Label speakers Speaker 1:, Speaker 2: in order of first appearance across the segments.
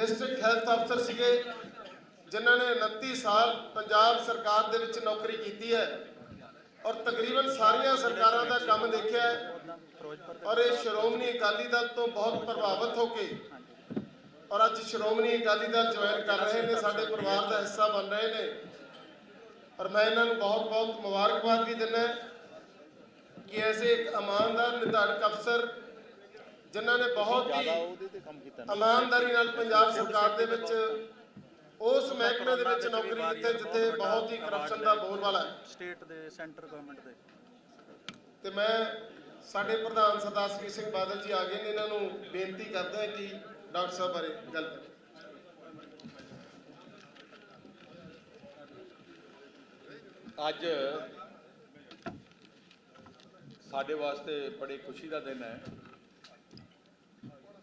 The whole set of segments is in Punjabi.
Speaker 1: ਡਿਸਟ੍ਰਿਕਟ ਹੈਲਥ ਅਫਸਰ ਸੀਗੇ, ਜਿਨ੍ਹਾਂ ਨੇ 29 ਸਾਲ ਪੰਜਾਬ ਸਰਕਾਰ ਦੇ ਵਿੱਚ ਨੌਕਰੀ ਕੀਤੀ ਹੈ ਔਰ ਤਕਰੀਬਨ ਸਾਰੀਆਂ ਸਰਕਾਰਾਂ ਦਾ ਕੰਮ ਦੇਖਿਆ ਔਰ ਇਹ ਸ਼੍ਰੋਮਣੀ ਅਕਾਲੀ ਦਲ ਤੋਂ ਬਹੁਤ ਪ੍ਰਭਾਵਿਤ ਹੋ ਕੇ ਔਰ ਅੱਜ ਸ਼੍ਰੋਮਣੀ ਅਕਾਲੀ ਦਲ ਜੁਆਇਨ ਕਰ ਰਹੇ ਨੇ, ਸਾਡੇ ਪਰਿਵਾਰ ਦਾ ਹਿੱਸਾ ਬਣ ਰਹੇ ਨੇ ਔਰ ਮੈਂ ਇਹਨਾਂ ਨੂੰ ਬਹੁਤ-ਬਹੁਤ ਮੁਬਾਰਕਬਾਦ ਵੀ ਦਿੰਦਾ ਕਿ ਐਸੇ ਇੱਕ ਇਮਾਨਦਾਰ ਨਿਧਾਨਕ ਅਫਸਰ ਜਿਨ੍ਹਾਂ ਨੇ ਬਹੁਤ ਹੀ
Speaker 2: ਉਹਦੇ ਤੇ ਕੰਮ ਕੀਤਾ
Speaker 1: ਇਮਾਨਦਾਰੀ ਨਾਲ ਪੰਜਾਬ ਸਰਕਾਰ ਦੇ ਵਿੱਚ ਉਸ ਮਹਿਕਮੇ ਦੇ ਵਿੱਚ ਨੌਕਰੀ ਕੀਤੀ ਜਿੱਥੇ ਬਹੁਤ ਹੀ ਕਰਪਸ਼ਨ ਦਾ ਬੋਲਬਾਲਾ ਹੈ।
Speaker 2: ਸਟੇਟ ਦੇ ਸੈਂਟਰ ਗਵਰਨਮੈਂਟ ਦੇ।
Speaker 1: ਤੇ ਮੈਂ ਸਾਡੇ ਪ੍ਰਧਾਨ ਸਰਦਾਰ ਸੁਖਬੀਰ ਸਿੰਘ ਬਾਦਲ ਜੀ ਆ ਗਏ ਨੇ ਇਹਨਾਂ ਨੂੰ ਬੇਨਤੀ ਕਰਦਾ ਕਿ ਡਾਕਟਰ ਸਾਹਿਬ ਬਾਰੇ ਗੱਲ ਕरें
Speaker 3: ਅੱਜ ਸਾਡੇ ਵਾਸਤੇ ਬੜੀ ਖੁਸ਼ੀ ਦਾ ਦਿਨ ਹੈ।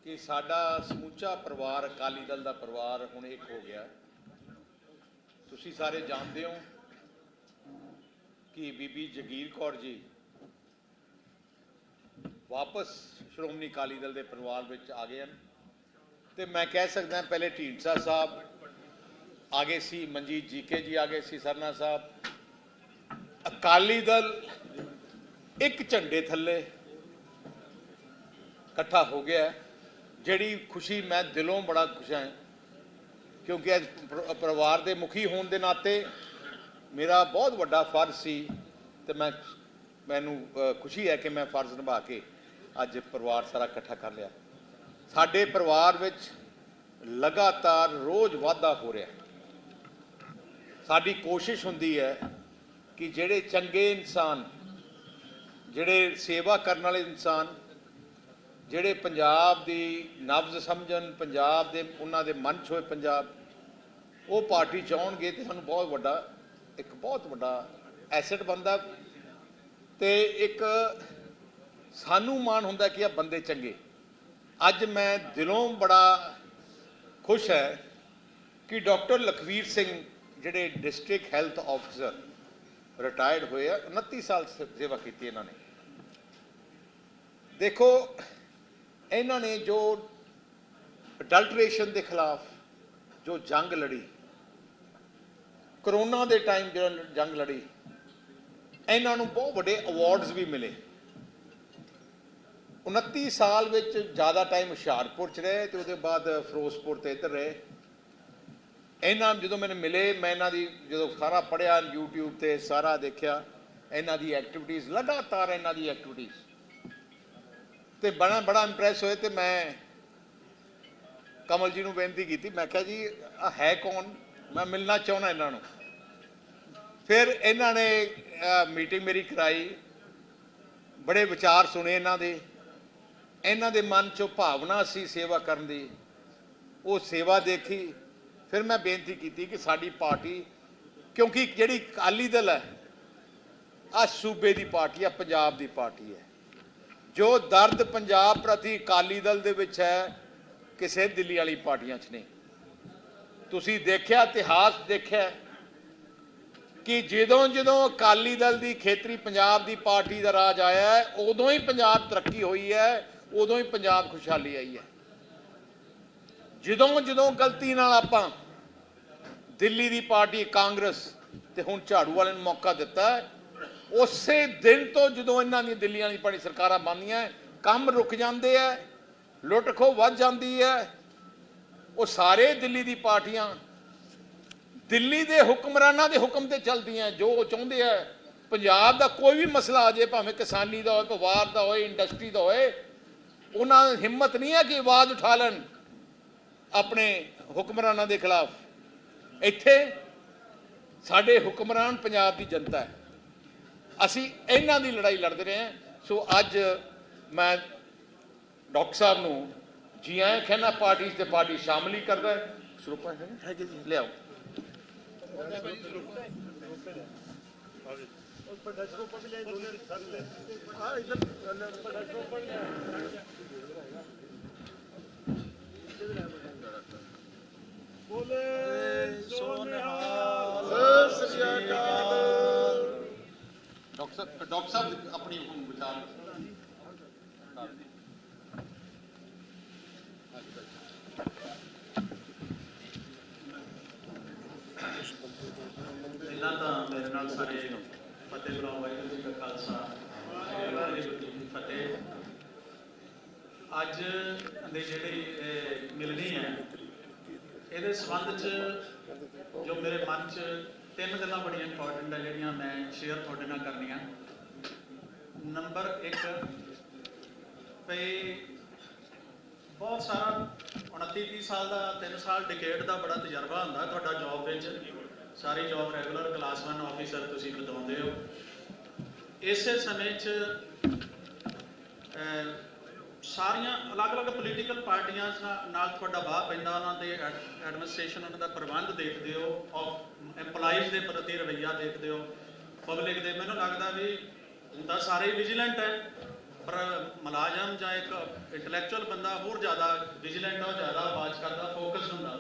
Speaker 3: ਕਿ ਸਾਡਾ ਸਮੁੱਚਾ ਪਰਿਵਾਰ, ਅਕਾਲੀ ਦਲ ਦਾ ਪਰਿਵਾਰ ਹੁਣ ਇੱਕ ਹੋ ਗਿਆ। ਤੁਸੀਂ ਸਾਰੇ ਜਾਣਦੇ ਹੋ ਕਿ ਬੀਬੀ ਜਗੀਰ ਕੌਰ ਜੀ ਵਾਪਸ ਸ਼੍ਰੋਮਣੀ ਅਕਾਲੀ ਦਲ ਦੇ ਪਰਿਵਾਰ ਵਿੱਚ ਆ ਗਏ ਹਨ। ਤੇ ਮੈਂ ਕਹਿ ਸਕਦਾ ਪਹਿਲੇ ਢੀਂਡਸਾ ਸਾਹਿਬ ਆਗੇ ਸੀ, ਮਨਜੀਤ ਜੀਕੇ ਜੀ ਆਗੇ ਸੀ, ਸਰਨਾ ਸਾਹਿਬ। ਅਕਾਲੀ ਦਲ ਇੱਕ ਝੰਡੇ ਥੱਲੇ ਇਕੱਠਾ ਹੋ ਗਿਆ। ਜਿਹੜੀ ਖੁਸ਼ੀ ਮੈਂ ਦਿਲੋਂ ਬੜਾ ਖੁਸ਼ ਹਾਂ, ਕਿਉਂਕਿ ਅੱਜ ਪਰਿਵਾਰ ਦੇ ਮੁਖੀ ਹੋਣ ਦੇ ਨਾਤੇ ਮੇਰਾ ਬਹੁਤ ਵੱਡਾ ਫਰਜ਼ ਸੀ ਤੇ ਮੈਂ ਮੈਨੂੰ ਖੁਸ਼ੀ ਹੈ ਕਿ ਮੈਂ ਫਰਜ਼ ਨਿਭਾ ਕੇ ਅੱਜ ਪਰਿਵਾਰ ਸਾਰਾ ਇਕੱਠਾ ਕਰ ਲਿਆ। ਸਾਡੇ ਪਰਿਵਾਰ ਵਿੱਚ ਲਗਾਤਾਰ ਰੋਜ਼ ਵਾਧਾ ਹੋ ਰਿਹਾ। ਸਾਡੀ ਕੋਸ਼ਿਸ਼ ਹੁੰਦੀ ਹੈ ਕਿ ਜਿਹੜੇ ਚੰਗੇ ਇਨਸਾਨ, ਜਿਹੜੇ ਸੇਵਾ ਕਰਨ ਵਾਲੇ ਇਨਸਾਨ ਜਿਹੜੇ ਪੰਜਾਬ ਦੀ ਨਬਜ਼ ਸਮਝਣ, ਪੰਜਾਬ ਦੇ, ਉਹਨਾਂ ਦੇ ਮਨ 'ਚ ਹੋਏ ਪੰਜਾਬ, ਉਹ ਪਾਰਟੀ ਚਾਹਣਗੇ ਤੇ ਸਾਨੂੰ ਬਹੁਤ ਵੱਡਾ, ਇੱਕ ਬਹੁਤ ਵੱਡਾ ਐਸੈਟ ਬਣਦਾ। ਤੇ ਇੱਕ ਸਾਨੂੰ ਮਾਣ ਹੁੰਦਾ ਕਿ ਆ ਬੰਦੇ ਚੰਗੇ। ਅੱਜ ਮੈਂ ਦਿਲੋਂ ਬੜਾ ਖੁਸ਼ ਹੈ ਕਿ ਡਾਕਟਰ ਲਖਵੀਰ ਸਿੰਘ, ਜਿਹੜੇ ਡਿਸਟ੍ਰਿਕਟ ਹੈਲਥ ਆਫੀਸਰ ਰਿਟਾਇਰਡ ਹੋਏ ਆ 29 ਸਾਲ ਸੇ- ਸੇਵਾ ਕੀਤੀ ਇਹਨਾਂ ਨੇ। ਦੇਖੋ ਇਹਨਾਂ ਨੇ ਜੋ ਅਡਲਟਰੇਸ਼ਨ ਦੇ ਖਿਲਾਫ ਜੋ ਜੰਗ ਲੜੀ, ਕਰੋਨਾ ਦੇ ਟਾਈਮ ਜਿਹੜਾ ਜੰਗ ਲੜੀ, ਇਹਨਾਂ ਨੂੰ ਬਹੁਤ ਵੱਡੇ ਅਵਾਰਡਸ ਵੀ ਮਿਲੇ। 29 ਸਾਲ ਵਿੱਚ ਜ਼ਿਆਦਾ ਟਾਈਮ ਹੁਸ਼ਿਆਰਪੁਰ ਚ ਰਹੇ ਤੇ ਉਹਦੇ ਬਾਅਦ ਫਿਰੋਜ਼ਪੁਰ ਤੇ ਇੱਧਰ ਰਹੇ। ਇਹਨਾਂ ਜਦੋਂ ਮੈਨੂੰ ਮਿਲੇ, ਮੈਂ ਇਹਨਾਂ ਦੀ ਜਦੋਂ ਸਾਰਾ ਪੜਿਆ YouTube ਤੇ, ਸਾਰਾ ਦੇਖਿਆ, ਇਹਨਾਂ ਦੀ ਐਕਟੀਵਿਟੀਜ਼ ਲਗਾਤਾਰ ਇਹਨਾਂ ਦੀ ਐਕਟੀਵਿਟੀਜ਼ ਤੇ ਬੜਾ ਬੜਾ ਇੰਪ੍ਰੈਸ ਹੋਏ ਤੇ ਮੈਂ ਕਮਲ ਜੀ ਨੂੰ ਬੇਨਤੀ ਕੀਤੀ, ਮੈਂ ਕਿਹਾ ਜੀ, ਆਹ ਹੈ ਕੌਣ? ਮੈਂ ਮਿਲਣਾ ਚਾਹੁੰਦਾ ਇਹਨਾਂ ਨੂੰ। ਫਿਰ ਇਹਨਾਂ ਨੇ ਮੀਟਿੰਗ ਮੇਰੀ ਕਰਾਈ। ਬੜੇ ਵਿਚਾਰ ਸੁਣੇ ਇਹਨਾਂ ਦੇ। ਇਹਨਾਂ ਦੇ ਮਨ 'ਚੋਂ ਭਾਵਨਾ ਸੀ ਸੇਵਾ ਕਰਨ ਦੀ। ਉਹ ਸੇਵਾ ਦੇਖੀ। ਫਿਰ ਮੈਂ ਬੇਨਤੀ ਕੀਤੀ ਕਿ ਸਾਡੀ ਪਾਰਟੀ, ਕਿਉਂਕਿ ਜਿਹੜੀ ਅਕਾਲੀ ਦਲ ਹੈ ਆ ਸੂਬੇ ਦੀ ਪਾਰਟੀ ਆ, ਪੰਜਾਬ ਦੀ ਪਾਰਟੀ ਹੈ। ਜੋ ਦਰਦ ਪੰਜਾਬ ਪ੍ਰਤੀ ਅਕਾਲੀ ਦਲ ਦੇ ਵਿੱਚ ਹੈ, ਕਿਸੇ ਦਿੱਲੀ ਵਾਲੀ ਪਾਰਟੀਆਂ 'ਚ ਨਹੀਂ। ਤੁਸੀਂ ਦੇਖਿਆ, ਇਤਿਹਾਸ ਦੇਖਿਆ ਕਿ ਜਦੋਂ ਜਦੋਂ ਅਕਾਲੀ ਦਲ ਦੀ ਖੇਤਰੀ ਪੰਜਾਬ ਦੀ ਪਾਰਟੀ ਦਾ ਰਾਜ ਆਇਆ ਉਦੋਂ ਹੀ ਪੰਜਾਬ ਤਰੱਕੀ ਹੋਈ ਹੈ, ਉਦੋਂ ਹੀ ਪੰਜਾਬ ਖੁਸ਼ਹਾਲੀ ਆਈ ਹੈ। ਜਦੋਂ ਜਦੋਂ ਗਲਤੀ ਨਾਲ ਆਪਾਂ ਦਿੱਲੀ ਦੀ ਪਾਰਟੀ ਕਾਂਗਰਸ ਤੇ ਹੁਣ ਝਾੜੂ ਵਾਲਿਆਂ ਨੂੰ ਮੌਕਾ ਦਿੱਤਾ ਉਸੇ ਦਿਨ ਤੋਂ ਜਦੋਂ ਇਹਨਾਂ ਦੀ ਦਿੱਲੀ ਵਾਲੀ ਪਾਣੀ ਸਰਕਾਰਾਂ ਬਣਦੀਆਂ ਕੰਮ ਰੁਕ ਜਾਂਦੇ ਆ ਲੁੱਟ ਖੋ ਵੱਧ ਜਾਂਦੀ ਹੈ, ਉਹ ਸਾਰੇ ਦਿੱਲੀ ਦੀ ਪਾਰਟੀਆਂ ਦਿੱਲੀ ਦੇ ਹੁਕਮਰਾਨਾਂ ਦੇ ਹੁਕਮ ਤੇ ਚੱਲਦੀਆਂ ਜੋ ਉਹ ਚਾਹੁੰਦੇ ਆ ਪੰਜਾਬ ਦਾ ਕੋਈ ਵੀ ਮਸਲਾ ਆ ਜਾਏ ਭਾਵੇਂ ਕਿਸਾਨੀ ਦਾ ਹੋਵੇ ਪਰਿਵਾਰ ਦਾ ਹੋਵੇ ਇੰਡਸਟਰੀ ਦਾ ਹੋਵੇ ਉਹਨਾਂ ਹਿੰਮਤ ਨਹੀਂ ਹੈ ਕਿ ਆਵਾਜ਼ ਉਠਾ ਲੈਣ ਆਪਣੇ ਹੁਕਮਰਾਨਾਂ ਦੇ ਖਿਲਾਫ। ਇੱਥੇ ਸਾਡੇ ਹੁਕਮਰਾਨ ਪੰਜਾਬ ਦੀ ਜਨਤਾ ਹੈ। ਅਸੀਂ ਇਹਨਾਂ ਦੀ ਲੜਾਈ ਲੜਦੇ ਰਹੇ ਹਾਂ। ਸੋ ਅੱਜ ਮੈਂ ਡਾਕਟਰ ਸਾਹਿਬ ਨੂੰ ਜੀ ਆਇਆਂ ਕਹਿੰਦਾ ਪਾਰਟੀ ਤੇ ਪਾਰਟੀ ਸ਼ਾਮਲ ਹੀ ਕਰਦਾ ਹੈ। ਸਰੂਪਾ ਹੈ
Speaker 2: ਜੀ।
Speaker 3: ਲਿਆਓ।
Speaker 1: ਸਤਿ ਸ੍ਰੀ ਅਕਾਲ।
Speaker 3: ਡਾਕਟਰ ਡਾਕਟਰ ਸਾਹਿਬ, ਆਪਣੀ ਹੁਣ ਵਿਚਾਰ
Speaker 2: ਪਹਿਲਾਂ ਤਾਂ ਮੇਰੇ ਨਾਲ ਸਾਰੇ ਫਤਿਹ ਬਰਾਉ ਵਾਹਿਗੁਰੂ ਜੀ ਦਾ ਖਾਲਸਾ ਵਾਹਿਗੁਰੂ ਜੀ ਫਤਿਹ। ਅੱਜ ਦੇ ਜਿਹੜੀ ਮਿਲਣੀ ਹੈ, ਇਹਦੇ ਸਬੰਧ ਚ ਜੋ ਮੇਰੇ ਮਨ ਚ ਤਿੰਨ ਗੱਲਾਂ ਬੜੀਆਂ ਇੰਪੋਰਟੈਂਟ ਹੈ ਜਿਹੜੀਆਂ ਮੈਂ ਸ਼ੇਅਰ ਤੁਹਾਡੇ ਨਾਲ ਕਰਨੀਆਂ। ਨੰਬਰ 1 ਵੀ ਬਹੁਤ ਸਾਰਾ 29 30 ਸਾਲ ਦਾ 3 ਸਾਲ ਡਿਕੇਡ ਦਾ ਬੜਾ ਤਜਰਬਾ ਹੁੰਦਾ ਤੁਹਾਡਾ ਜੌਬ ਵਿੱਚ। ਸਾਰੀ ਜੌਬ ਰੈਗੂਲਰ ਕਲਾਸ 1 ਆਫੀਸਰ ਤੁਸੀਂ ਬਤਾਉਂਦੇ ਹੋ। ਇਸੇ ਸਮੇਂ 'ਚ ਸਾਰੀਆਂ ਅਲੱਗ-ਅਲੱਗ ਪੋਲੀਟੀਕਲ ਪਾਰਟੀਆਂ ਨਾਲ- ਨਾਲ ਤੁਹਾਡਾ ਵਾਹ ਪੈਂਦਾ, ਉਹਨਾਂ ਦੇ ਐਡਮਿਨਿਸਟ੍ਰੇਸ਼ਨ ਉਹਨਾਂ ਦਾ ਪ੍ਰਬੰਧ ਦੇਖਦੇ ਹੋ ਆਫ EMPLOYEES ਦੇ ਪ੍ਰਤੀ ਰਵੱਈਆ ਦੇਖਦੇ ਹੋ ਪਬਲਿਕ ਦੇ। ਮੈਨੂੰ ਲੱਗਦਾ ਵੀ ਹੁਣ ਤਾਂ ਸਾਰੇ ਵਿਜੀਲੈਂਟ ਹੈ, ਪਰ ਮੁਲਾਜ਼ਮ ਜਾਂ ਇੱਕ ਇੰਟੈਲੈਕਚੁਅਲ ਬੰਦਾ ਹੋਰ ਜ਼ਿਆਦਾ ਵਿਜੀਲੈਂਟ ਹੋ ਜ਼ਿਆਦਾ ਆਵਾਜ਼ ਕਰਦਾ ਫੋਕਸ ਹੁੰਦਾ।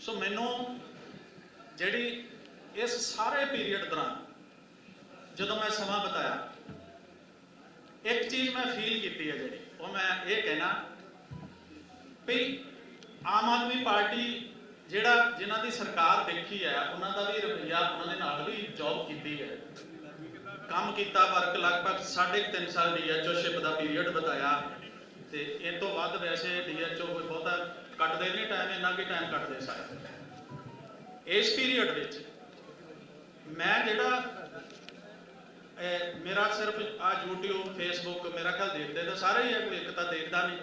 Speaker 2: ਸੋ ਮੈਨੂੰ ਜਿਹੜੀ ਇਸ ਸਾਰੇ ਪੀਰੀਅਡ ਦੌਰਾਨ ਜਦੋਂ ਮੈਂ ਸਮਾਂ ਬਤਾਇਆ, ਇੱਕ ਚੀਜ਼ ਮੈਂ ਫੀਲ ਕੀਤੀ ਹੈ ਜਿਹੜੀ ਉਹ ਮੈਂ ਇਹ ਕਹਿਣਾ ਵੀ ਆਮ ਆਦਮੀ ਪਾਰਟੀ ਜਿਹੜਾ ਜਿਨ੍ਹਾਂ ਦੀ ਸਰਕਾਰ ਦੇਖੀ ਹੈ, ਉਹਨਾਂ ਦਾ ਵੀ ਰਵੱਈਆ ਉਹਨਾਂ ਦੇ ਨਾਲ ਵੀ ਜੌਬ ਕੀਤੀ ਹੈ। ਕੰਮ ਕੀਤਾ, ਵਰਕ ਲਗਭਗ 3.5 ਸਾਲ ਡੀਐਚਓਸ਼ਿਪ ਦਾ ਪੀਰੀਅਡ ਬਤਾਇਆ ਤੇ ਇਹ ਤੋਂ ਵੱਧ ਵੈਸੇ ਡੀਐਚਓ ਕੋਈ ਬਹੁਤਾ ਕੱਟਦੇ ਨਹੀਂ ਟਾਈਮ ਇੰਨਾ ਕਿ ਟਾਈਮ ਕੱਟਦੇ ਸਾਰੇ। ਇਸ ਪੀਰੀਅਡ ਵਿੱਚ ਮੈਂ ਜਿਹੜਾ ਮੇਰਾ ਸਿਰਫ ਆ YouTube, Facebook, ਮੇਰਾ ਖਿਆਲ ਦੇਖਦੇ ਤਾਂ ਸਾਰੇ ਹੀ ਆ, ਕੋਈ ਇੱਕ ਤਾਂ ਦੇਖਦਾ ਨਹੀਂ।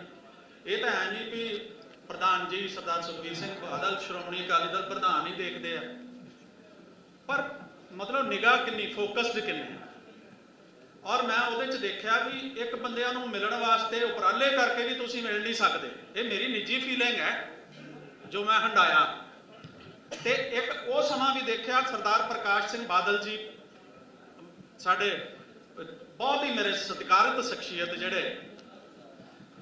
Speaker 2: ਇਹ ਤਾਂ ਹੈ ਜੀ ਵੀ ਪ੍ਰਧਾਨ ਜੀ, ਸਰਦਾਰ ਸੁਖਬੀਰ ਸਿੰਘ ਬਾਦਲ, ਸ਼੍ਰੋਮਣੀ ਅਕਾਲੀ ਦਲ ਪ੍ਰਧਾਨ ਹੀ ਦੇਖਦੇ ਆ। ਪਰ ਮਤਲਬ ਨਿਗਾਹ ਕਿੰਨੀ ਫੋਕਸਡ ਕਿੰਨੇ ਔਰ ਮੈਂ ਉਹਦੇ ਚ ਦੇਖਿਆ ਵੀ ਇੱਕ ਬੰਦਿਆਂ ਨੂੰ ਮਿਲਣ ਵਾਸਤੇ ਉਪਰਾਲੇ ਕਰਕੇ ਵੀ ਤੁਸੀਂ ਮਿਲ ਨਹੀਂ ਸਕਦੇ। ਇਹ ਮੇਰੀ ਨਿੱਜੀ ਫੀਲਿੰਗ ਹੈ, ਜੋ ਮੈਂ ਹੰਡਾਇਆ ਤੇ ਇੱਕ ਉਹ ਸਮਾਂ ਵੀ ਦੇਖਿਆ ਸਰਦਾਰ ਪ੍ਰਕਾਸ਼ ਸਿੰਘ ਬਾਦਲ ਜੀ ਸਾਡੇ ਬਹੁਤ ਹੀ ਮੇਰੇ ਸਤਿਕਾਰਤ ਸ਼ਖਸੀਅਤ ਜਿਹੜੇ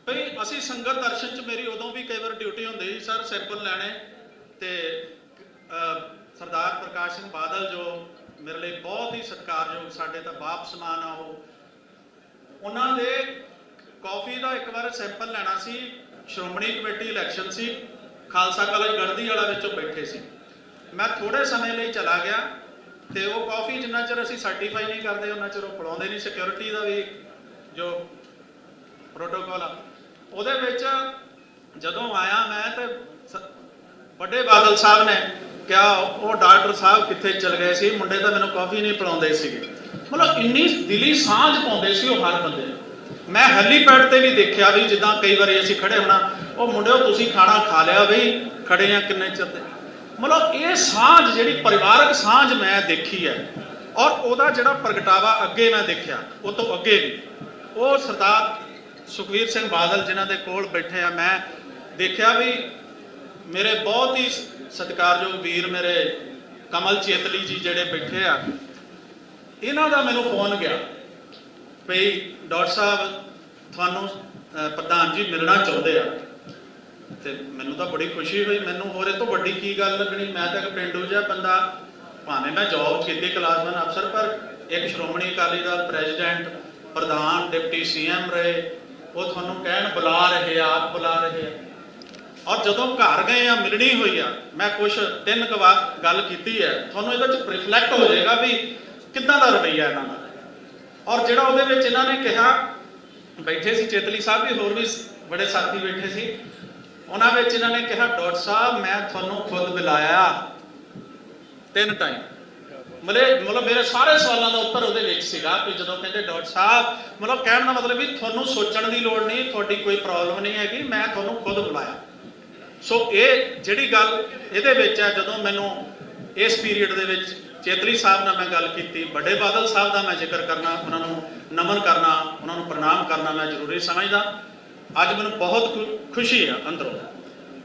Speaker 2: ਭਈ ਅਸੀਂ ਸੰਗਤ ਦਰਸ਼ਨ ਚ ਮੇਰੀ ਉਦੋਂ ਵੀ ਕਈ ਵਾਰ ਡਿਊਟੀ ਹੁੰਦੀ ਸੀ, ਸਰ ਸੈਂਪਲ ਲੈਣੇ ਤੇ ਸਰਦਾਰ ਪ੍ਰਕਾਸ਼ ਸਿੰਘ ਬਾਦਲ ਜੋ ਮੇਰੇ ਲਈ ਬਹੁਤ ਹੀ ਸਤਿਕਾਰਯੋਗ, ਸਾਡੇ ਤਾਂ ਬਾਪ ਸਮਾਨ ਆ ਉਹ। ਉਹਨਾਂ ਦੇ ਕਾਫੀ ਦਾ ਇੱਕ ਵਾਰ ਸੈਂਪਲ ਲੈਣਾ ਸੀ, ਸ਼੍ਰੋਮਣੀ ਕਮੇਟੀ ਇਲੈਕਸ਼ਨ ਸੀ, ਖਾਲਸਾ ਕਾਲਜ ਗੜਦੀ ਵਾਲਾ ਵਿੱਚੋਂ ਬੈਠੇ ਸੀ। ਮੈਂ ਥੋੜੇ ਸਮੇਂ ਲਈ ਚਲਾ ਗਿਆ ਤੇ ਉਹ ਕਾਫੀ ਜਿੰਨਾ ਚਿਰ ਅਸੀਂ ਸਰਟੀਫਾਈ ਨਹੀਂ ਕਰਦੇ, ਉਹਨਾਂ ਚਿਰ ਉਹ ਪੜਾਉਂਦੇ ਨਹੀਂ। ਸਿਕਿਉਰਿਟੀ ਦਾ ਵੀ ਜੋ ਪ੍ਰੋਟੋਕਾਲ ਆ, ਉਹਦੇ ਵਿੱਚ ਜਦੋਂ ਆਇਆ ਮੈਂ ਤੇ ਵੱਡੇ ਬਾਦਲ ਸਾਹਿਬ ਨੇ ਕਿਹਾ, ਉਹ ਡਾਕਟਰ ਸਾਹਿਬ ਕਿੱਥੇ ਚਲ ਗਏ ਸੀ, ਮੁੰਡੇ ਤਾਂ ਮੈਨੂੰ ਕਾਫੀ ਨਹੀਂ ਪਿਲਾਉਂਦੇ ਸੀਗੇ। ਮਤਲਬ ਇੰਨੀ ਦਿਲੀ ਸਾਂਝ ਪਾਉਂਦੇ ਸੀ ਉਹ ਹਰ ਬੰਦੇ ਮੈਂ ਹੈਲੀਪੈਡ ਤੇ ਵੀ ਦੇਖਿਆ ਵੀ ਜਿੱਦਾਂ ਕਈ ਵਾਰੀ ਅਸੀਂ ਖੜੇ ਹੋਣਾ, ਉਹ ਮੁੰਡਿਓ ਤੁਸੀਂ ਖਾਣਾ ਖਾ ਲਿਆ ਬਈ, ਖੜੇ ਆ ਕਿੰਨੇ ਚਿਰ ਤੇ ਮਤਲਬ ਇਹ ਸਾਂਝ ਜਿਹੜੀ ਪਰਿਵਾਰਕ ਸਾਂਝ ਮੈਂ ਦੇਖੀ ਹੈ ਔਰ ਉਹਦਾ ਜਿਹੜਾ ਪ੍ਰਗਟਾਵਾ ਅੱਗੇ ਮੈਂ ਦੇਖਿਆ, ਉਹ ਤੋਂ ਅੱਗੇ ਵੀ। ਉਹ ਸਰਦਾਰ ਸੁਖਵੀਰ ਸਿੰਘ ਬਾਦਲ ਜਿਨ੍ਹਾਂ ਦੇ ਕੋਲ ਬੈਠੇ ਆ, ਮੈਂ ਦੇਖਿਆ ਵੀ ਮੇਰੇ ਬਹੁਤ ਹੀ ਸਤਿਕਾਰਯੋਗ ਵੀਰ ਮੇਰੇ ਕਮਲ ਚੇਤਲੀ ਜੀ ਜਿਹੜੇ ਬੈਠੇ ਆ, ਇਹਨਾਂ ਦਾ ਮੈਨੂੰ ਫੋਨ ਗਿਆ ਵੀ ਡਾਕਟਰ ਸਾਹਿਬ, ਤੁਹਾਨੂੰ ਪ੍ਰਧਾਨ ਜੀ ਮਿਲਣਾ ਚਾਹੁੰਦੇ ਆ। ਤੇ ਮੈਨੂੰ ਤਾਂ ਬੜੀ ਖੁਸ਼ੀ ਹੋਈ, ਮੈਨੂੰ ਹੋਰ ਇਹ ਤੋਂ ਵੱਡੀ ਕੀ ਗੱਲ ਲੱਗਣੀ? ਮੈਂ ਤਾਂ ਇੱਕ ਪਿੰਡੂ ਜਿਹਾ ਬੰਦਾ, ਭਾਵੇਂ ਮੈਂ ਜੌਬ ਕੀਤੀ ਕਲਾਸ 1 ਅਫਸਰ ਪਰ ਇੱਕ ਸ਼੍ਰੋਮਣੀ ਅਕਾਲੀ ਦਲ ਪ੍ਰੈਜ਼ੀਡੈਂਟ ਪ੍ਰਧਾਨ ਡਿਪਟੀ ਸੀਐਮ ਰਹੇ, ਉਹ ਤੁਹਾਨੂੰ ਕਹਿਣ ਬੁਲਾ ਰਹੇ, ਆਪ ਬੁਲਾ ਰਹੇ। ਆ ਔਰ ਜਦੋਂ ਘਰ ਗਏ ਆ, ਮਿਲਣੀ ਹੋਈ ਆ, ਮੈਂ ਕੁਛ ਤਿੰਨ ਕੁ ਵਾਰ ਗੱਲ ਕੀਤੀ ਹੈ, ਤੁਹਾਨੂੰ ਇਹਦੇ ਵਿੱਚ ਰਿਫਲੈਕਟ ਹੋ ਜਾਏਗਾ ਵੀ ਕਿੱਦਾਂ ਦਾ ਰਵੱਈਆ ਇਹਨਾਂ ਦਾ। ਔਰ ਜਿਹੜਾ ਉਹਦੇ ਵਿੱਚ ਇਹਨਾਂ ਨੇ ਕਿਹਾ, ਬੈਠੇ ਸੀ ਚੇਤਲੀ ਸਾਹਿਬ ਵੀ, ਹੋਰ ਵੀ ਬੜੇ ਸਾਥੀ ਬੈਠੇ ਸੀ ਉਹਨਾਂ ਵਿੱਚ ਇਹਨਾਂ ਨੇ ਕਿਹਾ, ਡਾਕਟਰ ਸਾਹਿਬ, ਮੈਂ ਤੁਹਾਨੂੰ ਖੁਦ ਬੁਲਾਇਆ ਤਿੰਨ ਟਾਈਮ ਮਤਲਬ ਮਤਲਬ ਮੇਰੇ ਸਾਰੇ ਸਵਾਲਾਂ ਦਾ ਉੱਤਰ ਉਹਦੇ ਵਿੱਚ ਸੀਗਾ ਕਿ ਜਦੋਂ ਕਹਿੰਦੇ, ਡਾਕਟਰ ਸਾਹਿਬ, ਮਤਲਬ ਕਹਿਣ ਦਾ ਮਤਲਬ ਵੀ ਤੁਹਾਨੂੰ ਸੋਚਣ ਦੀ ਲੋੜ ਨਹੀਂ, ਤੁਹਾਡੀ ਕੋਈ ਪ੍ਰੋਬਲਮ ਨਹੀਂ ਹੈਗੀ, ਮੈਂ ਤੁਹਾਨੂੰ ਖੁਦ ਬੁਲਾਇਆ. ਸੋ ਇਹ ਜਿਹੜੀ ਗੱਲ ਇਹਦੇ ਵਿੱਚ ਹੈ, ਜਦੋਂ ਮੈਨੂੰ ਇਸ ਪੀਰੀਅਡ ਦੇ ਵਿੱਚ ਚੇਤਲੀ ਸਾਹਿਬ ਨਾਲ ਮੈਂ ਗੱਲ ਕੀਤੀ, ਵੱਡੇ ਬਾਦਲ ਸਾਹਿਬ ਦਾ ਮੈਂ ਜ਼ਿਕਰ ਕਰਨਾ, ਉਹਨਾਂ ਨੂੰ ਨਮਨ ਕਰਨਾ, ਉਹਨਾਂ ਨੂੰ ਪ੍ਰਣਾਮ ਕਰਨਾ ਮੈਂ ਜ਼ਰੂਰੀ ਸਮਝਦਾ। ਅੱਜ ਮੈਨੂੰ ਬਹੁਤ ਖੁ- ਖੁਸ਼ੀ ਆ ਅੰਦਰੋਂ।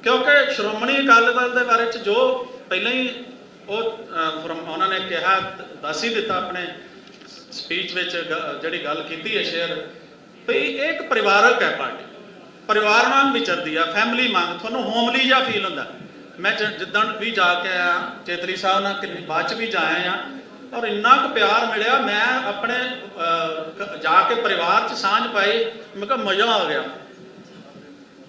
Speaker 2: ਕਿਉਂਕਿ ਸ਼੍ਰੋਮਣੀ ਅਕਾਲੀ ਦਲ ਦੇ ਬਾਰੇ ਚ ਜੋ ਪਹਿਲਾਂ ਹੀ ਉਹ ਉਹਨਾਂ ਨੇ ਕਿਹਾ, ਦੱਸ ਹੀ ਦਿੱਤਾ ਆਪਣੇ ਸਪੀਚ ਵਿੱਚ ਜਿਹੜੀ ਗੱਲ ਕੀਤੀ ਹੈ ਸ਼ੇਅਰ, ਵੀ ਇਹ ਇੱਕ ਪਰਿਵਾਰਕ ਹੈ ਪਾਰਟੀ। ਪਰਿਵਾਰ ਵਾਂਗ ਵਿਚਰਦੀ ਆ ਫੈਮਿਲੀ ਵਾਂਗ, ਤੁਹਾਨੂੰ ਹੋਮਲੀ ਜਿਹਾ ਫੀਲ ਹੁੰਦਾ। ਮੈਂ ਜ- ਜਿੱਦਣ ਵੀ ਜਾ ਕੇ ਆਇਆ, ਚੇਤਰੀ ਸਾਹਿਬ ਨਾਲ ਕਿੰਨੀ ਬਾਅਦ ਚ ਵੀ ਜਾਇਆ ਆ, ਔਰ ਇੰਨਾ ਕੁ ਪਿਆਰ ਮਿਲਿਆ, ਮੈਂ ਆਪਣੇ ਜਾ ਕੇ ਪਰਿਵਾਰ ਚ ਸਾਂਝ ਪਾਈ, ਮੈਂ ਕਿਹਾ ਮਜ਼ਾ ਆ ਗਿਆ।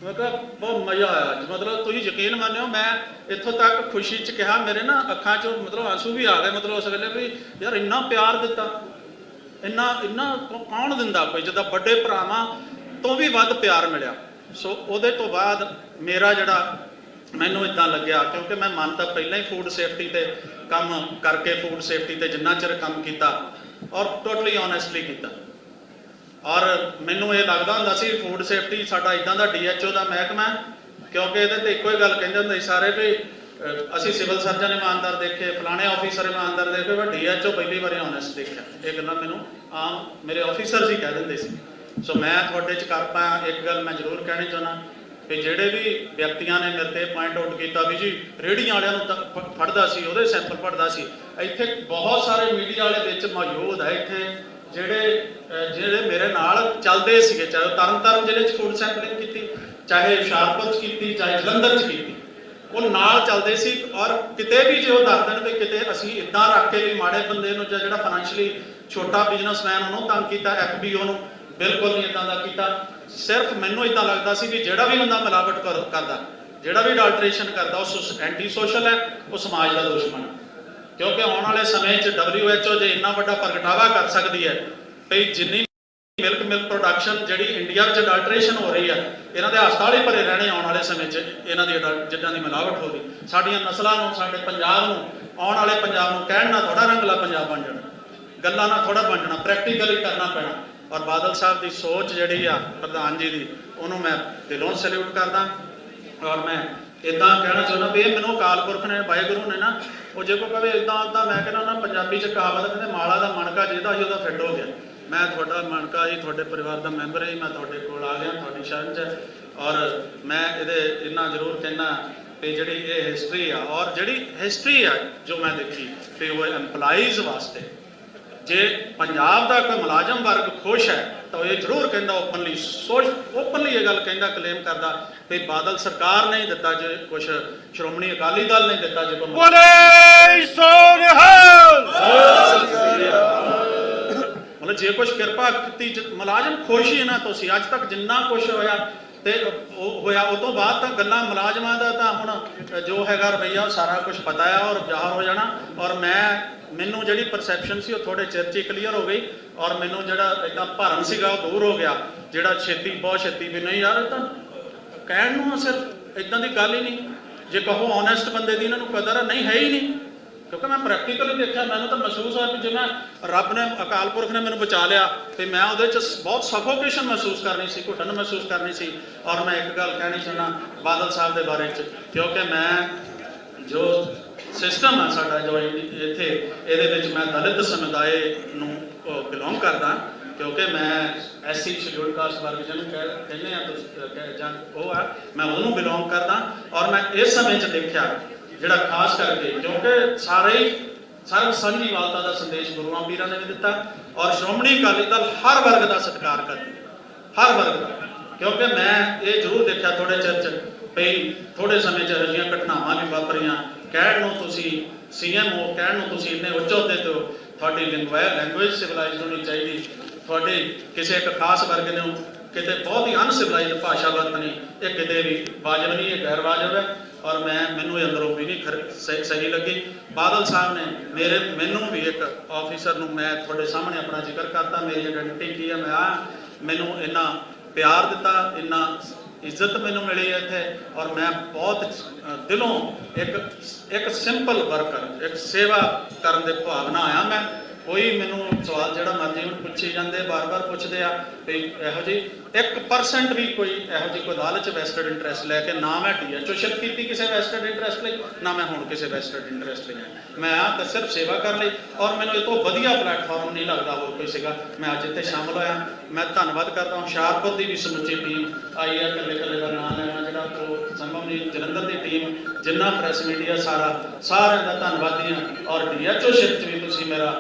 Speaker 2: ਮੈਂ ਕਿਹਾ, ਬਹੁਤ ਮਜ਼ਾ ਆਇਆ ਅੱਜ। ਮਤਲਬ ਤੁਸੀਂ ਯਕੀਨ ਮੰਨਿਓ, ਮੈਂ ਇੱਥੋਂ ਤੱਕ ਖੁਸ਼ੀ ਚ ਕਿਹਾ, ਮੇਰੇ ਨਾ ਅੱਖਾਂ ਚੋਂ ਮਤਲਬ ਆਂਸੂ ਵੀ ਆ ਗਏ। ਮਤਲਬ ਉਸ ਵੇਲੇ ਵੀ ਯਾਰ ਇੰਨਾ ਪਿਆਰ ਦਿੱਤਾ, ਇੰਨਾ ਇੰਨਾ ਕੌ- ਕੌਣ ਦਿੰਦਾ ਕੋਈ? ਜਿੱਦਾਂ ਵੱਡੇ ਭਰਾਵਾਂ ਤੋਂ ਵੀ ਵੱਧ ਪਿਆਰ ਮਿਲਿਆ। ਸੋ ਉਹਦੇ ਤੋਂ ਬਾਅਦ ਮੇਰਾ ਜਿਹੜਾ ਮੈਨੂੰ ਇਦਾਂ ਲੱਗਿਆ, ਕਿਉਂਕਿ ਮੈਂ ਮਨ ਤਾਂ ਪਹਿਲਾਂ ਹੀ ਫੂਡ ਸੇਫਟੀ ਤੇ ਕੰਮ ਕਰਕੇ ਫੂਡ ਸੇਫਟੀ ਤੇ ਜਿੰਨਾ ਚਿਰ ਕੰਮ ਕੀਤਾ ਔਰ ਟੋਟਲੀ ਓਨੈਸਟਲੀ ਕੀਤਾ। ਔਰ ਮੈਨੂੰ ਇਹ ਲੱਗਦਾ ਹੁੰਦਾ ਸੀ ਫੂਡ ਸੇਫਟੀ ਸਾਡਾ ਇਦਾਂ ਦਾ ਡੀਐਚਓ ਦਾ ਮਹਿਕਮਾ ਕਿਉਂਕਿ ਇਹਦੇ ਤੇ ਇੱਕੋ ਹੀ ਗੱਲ ਕਹਿੰਦੇ ਹੁੰਦੇ ਸੀ ਸਾਰੇ ਵੀ ਅਸੀਂ ਸਿਵਲ ਸਰਜਨ ਇਮਾਨਦਾਰ ਦੇਖੇ, ਫਲਾਣੇ ਆਫੀਸਰ ਇਮਾਨਦਾਰ ਦੇਖੇ, ਪਰ ਡੀਐਚਓ ਪਹਿਲੀ ਵਾਰੀ ਓਨੈਸਟ ਦੇਖਿਆ। ਇਹ ਗੱਲਾਂ ਮੈਨੂੰ ਆਮ ਮੇਰੇ ਆਫੀਸਰਸ ਹੀ ਕਹਿ ਦਿੰਦੇ ਸੀ। ਸੋ ਮੈਂ ਤੁਹਾਡੇ ਚ ਕਰ ਪਾਇਆ, ਇੱਕ ਗੱਲ ਮੈਂ ਜ਼ਰੂਰ ਕਹਿਣੀ ਚਾਹੁੰਦਾ ਕਿ ਜਿਹੜੇ ਵੀ ਵਿਅਕਤੀਆਂ ਨੇ ਮੇਰੇ ਤੇ ਪੁਆਇੰਟ ਆਊਟ ਕੀਤਾ ਵੀ ਜੀ, ਰੇਹੜੀਆਂ ਵਾਲਿਆਂ ਨੂੰ ਫੜਦਾ ਸੀ, ਉਹਦੇ ਸੈਂਪਲ ਫੜਦਾ ਸੀ। ਇੱਥੇ ਬਹੁਤ ਸਾਰੇ ਮੀਡੀਆ ਵਾਲੇ ਵਿੱਚ ਮੌਜੂਦ ਹੈ ਇੱਥੇ। ਜਿਹੜੇ ਜਿਹੜੇ ਮੇਰੇ ਨਾਲ ਚੱਲਦੇ ਸੀਗੇ, ਚਾਹੇ ਉਹ ਤਰਨਤਾਰਨ ਜ਼ਿਲ੍ਹੇ 'ਚ ਫੂਡ ਸੈਂਪਲਿੰਗ ਕੀਤੀ, ਚਾਹੇ ਹੁਸ਼ਿਆਰਪੁਰ 'ਚ ਕੀਤੀ, ਚਾਹੇ ਜਲੰਧਰ 'ਚ ਕੀਤੀ, ਉਹ ਨਾਲ ਚੱਲਦੇ ਸੀ ਔਰ ਕਿਤੇ ਵੀ ਜੇ ਉਹ ਦੱਸ ਦੇਣ ਵੀ ਕਿਤੇ ਅਸੀਂ ਇਦਾਂ ਰੱਖ ਕੇ ਵੀ ਮਾੜੇ ਬੰਦੇ ਨੂੰ ਜਾਂ ਜਿਹੜਾ ਫਾਈਨੈਂਸ਼ਲੀ ਛੋਟਾ ਬਿਜ਼ਨਸਮੈਨ ਉਹਨੂੰ ਤੰਗ ਕੀਤਾ ਐਫਬੀਓ ਨੂੰ ਬਿਲਕੁਲ ਨਹੀਂ ਇਦਾਂ ਦਾ ਕੀਤਾ। ਸਿਰਫ ਮੈਨੂੰ ਇਦਾਂ ਲੱਗਦਾ ਸੀ ਵੀ ਜਿਹੜਾ ਵੀ ਬੰਦਾ ਮਿਲਾਵਟ ਕਰਦਾ, ਜਿਹੜਾ ਵੀ ਅਡਲਟ੍ਰੇਸ਼ਨ ਕਰਦਾ, ਉਹ ਐਂਟੀ ਸੋਸ਼ਲ ਹੈ, ਉਹ ਸਮਾਜ ਦਾ ਦੁਸ਼ਮਣ ਹੈ। ਕਿਉਂਕਿ ਆਉਣ ਵਾਲੇ ਸਮੇਂ 'ਚ WHO ਜੇ ਇੰਨਾ ਵੱਡਾ ਪ੍ਰਗਟਾਵਾ ਕਰ ਸਕਦੀ ਹੈ ਵੀ ਜਿੰਨੀ ਮਿਲਕ ਮਿਲਕ ਪ੍ਰੋਡਕਸ਼ਨ ਜਿਹੜੀ ਇੰਡੀਆ ਵਿੱਚ ਅਡਲਟ੍ਰੇਸ਼ਨ ਹੋ ਰਹੀ ਹੈ ਇਹਨਾਂ ਦੇ ਹਸਪਤਾਲ ਹੀ ਭਰੇ ਰਹਿਣੇ ਆਉਣ ਵਾਲੇ ਸਮੇਂ 'ਚ, ਇਹਨਾਂ ਦੀ ਜਿੱਦਾਂ ਦੀ ਮਿਲਾਵਟ ਹੋ ਰਹੀ। ਸਾਡੀਆਂ ਨਸਲਾਂ ਨੂੰ, ਸਾਡੇ ਪੰਜਾਬ ਨੂੰ, ਆਉਣ ਵਾਲੇ ਪੰਜਾਬ ਨੂੰ ਕਹਿਣ ਨਾਲ ਥੋੜਾ ਰੰਗਲਾ ਪੰਜਾਬ ਬਣ ਜਾਣਾ। ਗੱਲਾਂ ਨਾਲ ਥੋੜਾ ਬਣ ਜਾਣਾ ਪ੍ਰੈਕਟੀਕਲੀ ਕਰਨਾ ਪੈਣਾ। ਔਰ ਬਾਦਲ ਸਾਹਿਬ ਦੀ ਸੋਚ ਜਿਹੜੀ ਆ, ਪ੍ਰਧਾਨ ਜੀ ਦੀ, ਉਹਨੂੰ ਮੈਂ ਦਿਲੋਂ ਸੈਲੂਟ ਕਰਦਾ। ਔਰ ਮੈਂ ਇਦਾਂ ਕਹਿਣਾ ਚਾਹੁੰਦਾ ਵੀ ਇਹ ਮੈਨੂੰ ਅਕਾਲ ਪੁਰਖ ਨੇ, ਵਾਹਿਗੁਰੂ ਨੇ ਨਾ ਉਹ ਜੇ ਕੋ ਕਵੇ ਇਦਾਂ ਉਦਾਂ ਮੈਂ ਕਹਿੰਦਾ ਨਾ ਪੰਜਾਬੀ ਚ ਕਹਾਵਤ ਕਹਿੰਦੇ ਮਾਲਾ ਦਾ ਮਣਕਾ ਜਿਹਦਾ ਸੀ ਉਹਦਾ ਫਿੱਟ ਹੋ ਗਿਆ। ਮੈਂ ਤੁਹਾਡਾ ਮਣਕਾ ਜੀ, ਤੁਹਾਡੇ ਪਰਿਵਾਰ ਦਾ ਮੈਂਬਰ ਹਾਂ ਜੀ, ਮੈਂ ਤੁਹਾਡੇ ਕੋਲ ਆ ਗਿਆ, ਤੁਹਾਡੀ ਸ਼ਰਨ ਚ। ਔਰ ਮੈਂ ਇਹਦੇ ਇੰਨਾ ਜ਼ਰੂਰ ਕਹਿਣਾ ਤੇ ਜਿਹੜੀ ਇਹ ਹਿਸਟਰੀ ਆ, ਔਰ ਜਿਹੜੀ ਹਿਸਟਰੀ ਆ ਜੋ ਮੈਂ ਦੇਖੀ ਤੇ ਉਹ EMPLOYEES ਵਾਸਤੇ। ਜੇ ਪੰਜਾਬ ਦਾ ਕੋਈ ਮੁਲਾਜ਼ਮ ਵਰਗ ਖੁਸ਼ ਹੈ ਤਾਂ ਇਹ ਜ਼ਰੂਰ ਕਹਿੰਦਾ ਓਪਨਲੀ ਸੋਚ ਓਪਨਲੀ ਇਹ ਗੱਲ ਕਹਿੰਦਾ ਕਲੇਮ ਕਰਦਾ ਵੀ ਬਾਦਲ ਸਰਕਾਰ ਨੇ ਦਿੱਤਾ ਜੇ ਕੁਝ ਸ਼੍ਰੋਮਣੀ ਅਕਾਲੀ ਦਲ ਨੇ ਦਿੱਤਾ ਜੇ
Speaker 4: ਬੋਲੇ ਸੋਨਹਾਲ
Speaker 2: ਮਤਲਬ ਜੇ ਕੁਝ ਕਿਰਪਾ ਕੀਤੀ ਮੁਲਾਜ਼ਮ ਖੁਸ਼ ਹੀ ਨਾ ਤੁਸੀਂ ਅੱਜ ਤੱਕ ਜਿੰਨਾ ਕੁਝ ਹੋਇਆ ਤੇ ਉਹ ਹੋਇਆ ਉਹ ਤੋਂ ਬਾਅਦ ਤਾਂ ਗੱਲਾਂ ਮੁਲਾਜ਼ਮਾਂ ਦਾ ਤਾਂ ਹੁਣ ਜੋ ਹੈਗਾ ਰਵਈਆ, ਉਹ ਸਾਰਾ ਕੁਝ ਪਤਾ ਆ ਔਰ ਜ਼ਾਹਰ ਹੋ ਜਾਣਾ। ਔਰ ਮੈਂ, ਮੈਨੂੰ ਜਿਹੜੀ ਪਰਸੈਪਸ਼ਨ ਸੀ, ਉਹ ਥੋੜੇ ਚਿਰ 'ਚ ਕਲੀਅਰ ਹੋ ਗਈ। ਔਰ ਮੈਨੂੰ ਜਿਹੜਾ ਇਦਾਂ ਭਰਮ ਸੀਗਾ, ਉਹ ਦੂਰ ਹੋ ਗਿਆ। ਜਿਹੜਾ ਛੇਤੀ, ਬਹੁਤ ਛੇਤੀ ਵੀ ਨਹੀਂ ਯਾਰ, ਇਹ ਤਾਂ ਕਹਿਣ ਨੂੰ ਸਿਰਫ ਇਦਾਂ ਦੀ ਗੱਲ ਹੀ ਨਹੀਂ। ਜੇ ਕਹੋ ਓਨੈਸਟ ਬੰਦੇ ਦੀ ਇਹਨਾਂ ਨੂੰ ਕਦਰ ਨਹੀਂ, ਹੈ ਹੀ ਨਹੀਂ। ਕਿਉਂਕਿ ਮੈਂ ਪ੍ਰੈਕਟੀਕਲੀ ਦੇਖਿਆ, ਮੈਨੂੰ ਤਾਂ ਮਹਿਸੂਸ ਹੋਇਆ ਕਿ ਜਿਵੇਂ ਰੱਬ ਨੇ, ਅਕਾਲ ਪੁਰਖ ਨੇ ਮੈਨੂੰ ਬਚਾ ਲਿਆ, ਤੇ ਮੈਂ ਉਹਦੇ ਚ ਬਹੁਤ ਸਫੋਕੇਸ਼ਨ ਮਹਿਸੂਸ ਕਰਨੀ ਸੀ, ਘੁੱਟਣ ਮਹਿਸੂਸ ਕਰਨੀ ਸੀ। ਔਰ ਮੈਂ ਇੱਕ ਗੱਲ ਕਹਿਣੀ ਚਾਹੁੰਦਾ ਬਾਦਲ ਸਾਹਿਬ ਦੇ ਬਾਰੇ ਚ, ਕਿਉਂਕਿ ਮੈਂ ਜੋ ਸਿਸਟਮ ਹੈ ਸਾਡਾ, ਜੋ ਇੱਥੇ, ਇਹਦੇ ਵਿੱਚ ਮੈਂ ਦਲਿਤ ਸਮੁਦਾਇ ਨੂੰ ਬਿਲੋਂਗ ਕਰਦਾ, ਕਿਉਂਕਿ ਮੈਂ ਐਸਸੀ ਸ਼ਡਿਊਲ ਕਾਸਟ ਵਰਗ ਜਿਹਨੂੰ ਕਹਿ, ਕਹਿੰਦੇ ਆ, ਤੁਸੀਂ ਜਾਂ ਉਹ ਆ, ਮੈਂ ਉਹਨੂੰ ਬਿਲੋਂਗ ਕਰਦਾ। ਔਰ ਮੈਂ ਇਸ ਸਮੇਂ 'ਚ ਦੇਖਿਆ ਜਿਹੜਾ ਖਾਸ ਕਰਕੇ ਕਿਉਂਕਿ ਸਾਰੇ ਹੀ ਸਰਬ ਸੰਜੀਵਾਲਤਾ ਦਾ ਸੰਦੇਸ਼ ਗੁਰੂਆਂ ਪੀਰਾਂ ਨੇ ਵੀ ਦਿੱਤਾ ਔਰ ਸ਼੍ਰੋਮਣੀ ਅਕਾਲੀ ਦਲ ਹਰ ਵਰਗ ਦਾ ਸਤਿਕਾਰ ਕਰਦੀ ਹੈ। ਹਰ ਵਰਗ ਦਾ ਕਿਉਂਕਿ ਮੈਂ ਇਹ ਜ਼ਰੂਰ ਦੇਖਿਆ ਥੋੜੇ ਚਿਰ ਚ ਵੀ ਥੋੜੇ ਸਮੇਂ ਚ ਇਹੋ ਘਟਨਾਵਾਂ ਵੀ ਵਾਪਰੀਆਂ ਕਹਿਣ ਨੂੰ ਤੁਸੀਂ ਸੀਐਮ ਹੋ, ਕਹਿਣ ਨੂੰ ਤੁਸੀਂ ਇੰਨੇ ਉੱਚ ਅਹੁਦੇ ਤੇ ਹੋ, ਤੁਹਾਡੀ ਲੈਂਗੁਏਜ ਸਿਵਲਾਈਜ਼ਡ ਹੋਣੀ ਚਾਹੀਦੀ ਤੁਹਾਡੇ ਕਿਸੇ ਇੱਕ ਖਾਸ ਵਰਗ ਨੂੰ ਕਿਤੇ ਬਹੁਤ ਹੀ ਅਨਸਿਵਲਾਈਜ਼ਡ ਭਾਸ਼ਾ ਵਰਤਣੀ, ਇਹ ਕਿਤੇ ਵੀ ਵਾਜਬ ਨਹੀਂ, ਇਹ ਗੈਰ ਵਾਜਬ ਹੈ। ਔਰ ਮੈਂ, ਮੈਨੂੰ ਇਹ ਅੰਦਰੋਂ ਵੀ ਨਹੀਂ ਖਰ- ਸਹੀ ਲੱਗੀ। ਬਾਦਲ ਸਾਹਿਬ ਨੇ ਮੇਰੇ, ਮੈਨੂੰ ਵੀ ਇੱਕ ਆਫੀਸਰ ਨੂੰ ਮੈਂ ਤੁਹਾਡੇ ਸਾਹਮਣੇ ਆਪਣਾ ਜ਼ਿਕਰ ਕਰਤਾ, ਮੇਰੀ ਆਇਡੈਂਟੀ ਕੀ ਹੈ, ਮੈਂ ਆ ਮੈਨੂੰ ਇੰਨਾ ਪਿਆਰ ਦਿੱਤਾ, ਇੰਨਾ ਇੱਜ਼ਤ ਮੈਨੂੰ ਮਿਲੀ ਹੈ ਇੱਥੇ। ਔਰ ਮੈਂ ਬਹੁਤ ਦਿਲੋਂ ਇੱਕ ਇੱਕ ਸਿੰਪਲ ਵਰਕਰ ਇੱਕ ਸੇਵਾ ਕਰਨ ਦੇ ਭਾਵਨਾ ਆਇਆ ਮੈਂ। ਕੋਈ ਮੈਨੂੰ ਸਵਾਲ ਜਿਹੜਾ ਮਰਜ਼ੀ ਹੁਣ ਪੁੱਛੀ ਜਾਂਦੇ, ਬਾਰ-ਬਾਰ ਪੁੱਛਦੇ ਆ, ਵੀ ਇਹੋ ਜੀ 1% ਵੀ ਕੋਈ ਇਹੋ ਜੀ ਕੋਈ ਲਾਲਚ ਵੈਸਟਡ ਇੰਟਰਸਟ ਲੈ ਕੇ ਨਾ ਮੈਂ ਡੀਐਚਓ ਸ਼ਿਪ ਕੀਤੀ ਕਿਸੇ ਵੈਸਟਡ ਇੰਟਰਸਟ ਲਈ, ਨਾ ਮੈਂ ਹੁਣ ਕਿਸੇ ਵੈਸਟਡ ਇੰਟਰਸਟ ਲਈ ਮੈਂ ਆ ਤਾਂ ਸਿਰਫ ਸੇਵਾ ਕਰਨ ਲਈ, ਔਰ ਮੈਨੂੰ ਇਹ ਤੋਂ ਵਧੀਆ ਪਲੇਟਫਾਰਮ ਨਹੀਂ ਲੱਗਦਾ ਹੋਰ ਕੋਈ ਸੀਗਾ। ਮੈਂ ਅੱਜ ਇੱਥੇ ਸ਼ਾਮਲ ਹੋਇਆ। ਮੈਂ ਧੰਨਵਾਦ ਕਰਦਾ ਹਾਂ ਹੁਸ਼ਿਆਰਪੁਰ ਦੀ ਵੀ ਸਮੁੱਚੀ ਟੀਮ ਆਈ ਹੈ ਇਕੱਲੇ ਇਕੱਲੇ ਦਾ ਨਾਮ ਲੈਣਾ ਜਿਹੜਾ ਉਹ ਸੰਭਵ ਨਹੀਂ। ਜਲੰਧਰ ਦੀ ਟੀਮ ਜਿੰਨਾ ਪ੍ਰੈਸ ਮੀਡੀਆ ਸਾਰਾ, ਸਾਰਿਆਂ ਦਾ ਧੰਨਵਾਦੀ ਹਾਂ। ਔਰ ਡੀਐਚਓ ਸ਼ਿਪ 'ਚ ਵੀ ਤੁਸੀਂ ਮੇਰਾ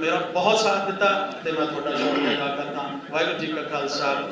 Speaker 2: ਮੇਰਾ ਬਹੁਤ ਸਾਥ ਦਿੱਤਾ ਤੇ ਮੈਂ ਤੁਹਾਡਾ ਸ਼ੁਕਰੀਆ ਅਦਾ ਕਰਦਾ। ਵਾਹਿਗੁਰੂ ਜੀ ਕਾ ਖਾਲਸਾ।